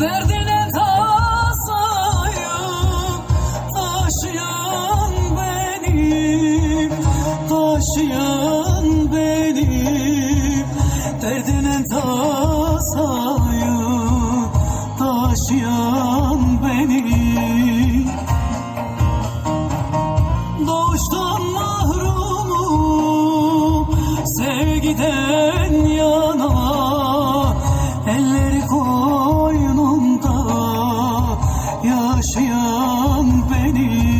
Derdine tasayım Taşıyan benim Taşıyan benim. Derdine tasayım Taşıyan benim. Doğuştan mahrumum Sevgiden Anam benim.